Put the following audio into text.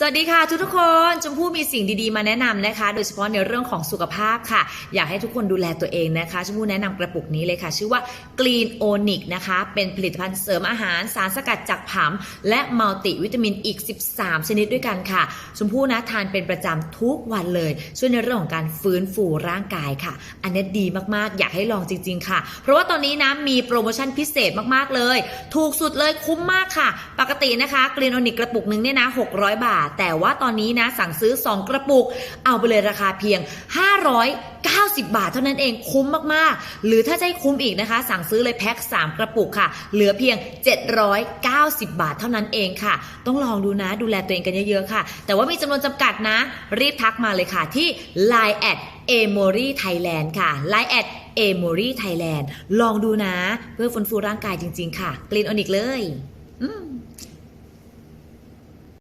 สวัสดีค่ะทุกทุกคนชมพู่มีสิ่งดีๆมาแนะนำนะคะ โดยเฉพาะในเรื่องของสุขภาพค่ะ อยากให้ทุกคนดูแลตัวเองนะคะชมพู่แนะนำกระปุกนี้เลยค่ะ ชื่อว่า Green Onic นะคะ เป็นผลิตภัณฑ์เสริมอาหารสารสกัดจากผำและมัลติวิตามินอีก 13 ชนิดด้วยกันค่ะชมพู่นะทานเป็นประจำทุกวันเลย ช่วยในเรื่องของการฟื้นฟูร่างกายค่ะ อันนี้ดีมากๆ อยากให้ลองจริง ๆ ค่ะ เพราะว่าตอนนี้นะมีโปรโมชั่นพิเศษมากๆเลย ถูกสุดเลยคุ้มมากค่ะ ปกตินะคะกรีนอนิกกระปุกหนึ่งเนี่ยนะ600 บาทแต่ว่าตอนนี้นะสั่งซื้อ 2 กระปุก เอาไปเลยราคาเพียง 590 บาทเท่านั้นเองคุ้มมากๆ หรือถ้าจะให้คุ้มอีกนะคะ สั่งซื้อเลยแพ็ค3 กระปุกค่ะ เหลือเพียง 790 บาทเท่านั้นเองค่ะ ต้องลองดูนะดูแลตัวเองกันเยอะๆค่ะ แต่ว่ามีจำนวนจำกัดนะ รีบทักมาเลยค่ะที่ Line แอด a m o r i Thailand ค่ะ Line แอด a m o r i Thailand ลองดูนะ เพื่อฟื้นฟูร่างกายจริง ๆ ค่ะกรีนอนิกเลย อืม